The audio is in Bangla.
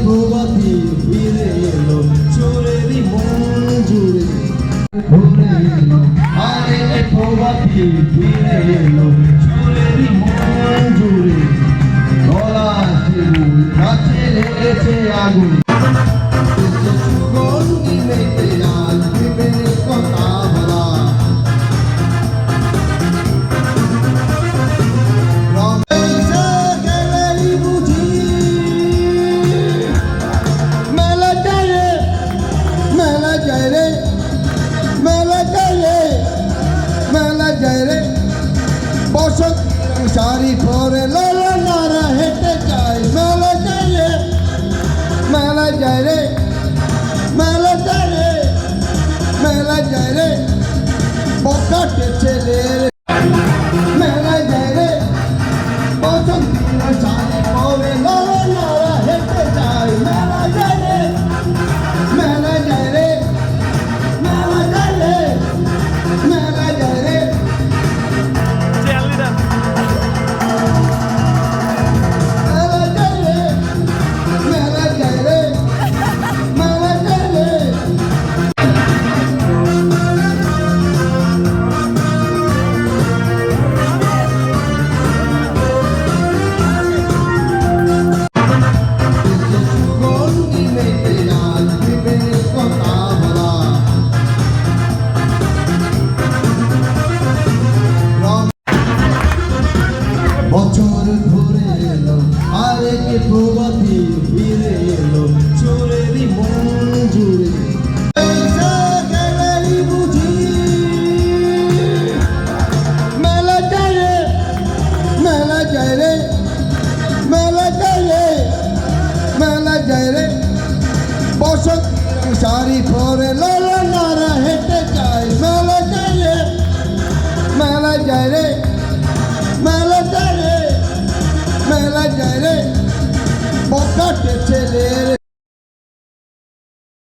ধোয়া দিয়ে ফিরে এলো, চোরেরই মন জুড়ে। এলো, আরে ধোয়া গলা কাছে লেগেছে আগুন। সুগন্ধি মেতে আগুন বসত শাড়ি পরে লালা নারা হেঁটে যাই মেলা যাই রে, মেলা যাই রে, মেলা যাই রে, মেলা যাই রে। বকাটে ছেলের বছর ধরে এলো। আরেক প্রভাতী